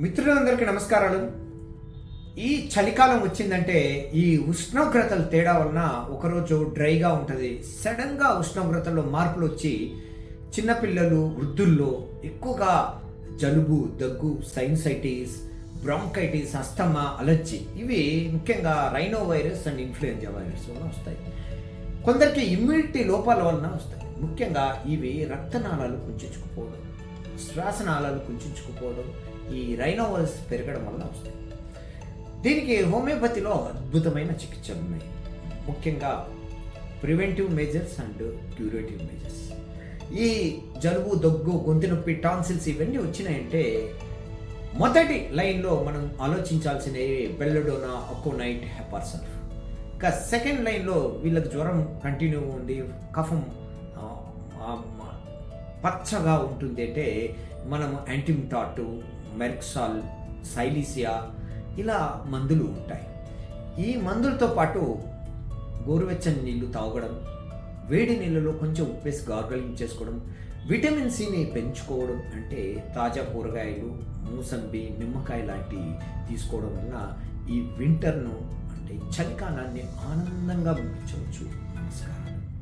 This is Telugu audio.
మిత్రులందరికీ నమస్కారాలు. ఈ చలికాలం వచ్చిందంటే ఈ ఉష్ణోగ్రతలు తేడా వలన ఒకరోజు డ్రైగా ఉంటుంది. సడన్గా ఉష్ణోగ్రతల్లో మార్పులు వచ్చి చిన్నపిల్లలు వృద్ధుల్లో ఎక్కువగా జలుబు దగ్గు సైన్సైటిస్ బ్రాంకైటిస్ అస్తమా అలర్జీ ఇవి ముఖ్యంగా rhino virus and influenza virus వలన వస్తాయి. కొందరికి ఇమ్యూనిటీ లోపాల వలన వస్తాయి. ముఖ్యంగా ఇవి రక్తనాళాలు కుంచుకుపోవడం శ్వాసనాళాలు కుంచుకుపోవడం ఈ రైనోవల్స్ పెరగడం వల్ల వస్తాయి. దీనికి హోమియోపతిలో అద్భుతమైన చికిత్సలు ఉన్నాయి. ముఖ్యంగా preventive measures and curative measures ఈ జలుబు దగ్గు గొంతు నొప్పి టాన్సిల్స్ ఇవన్నీ వచ్చినాయంటే మొదటి లైన్లో మనం ఆలోచించాల్సినవి బెల్లడోనా అకోనైట్ హెపార్సల్ఫ్ ఇంకా సెకండ్ లైన్లో వీళ్ళకి జ్వరం కంటిన్యూ ఉంది కఫం పచ్చగా ఉంటుంది అంటే మనం యాంటీమిటాటు మెర్క్సాల్ సైలీసియా ఇలా మందులు ఉంటాయి. ఈ మందులతో పాటు గోరువెచ్చని నీళ్ళు తాగడం వేడి నీళ్ళలో కొంచెం ఉప్పేసి గార్గలింగ్ చేసుకోవడం విటమిన్ సిని పెంచుకోవడం అంటే తాజా కూరగాయలు మూసంబి నిమ్మకాయ లాంటి తీసుకోవడం వలన ఈ వింటర్ను అంటే చలికాలాన్ని ఆనందంగా ముగించవచ్చు. నమస్కారం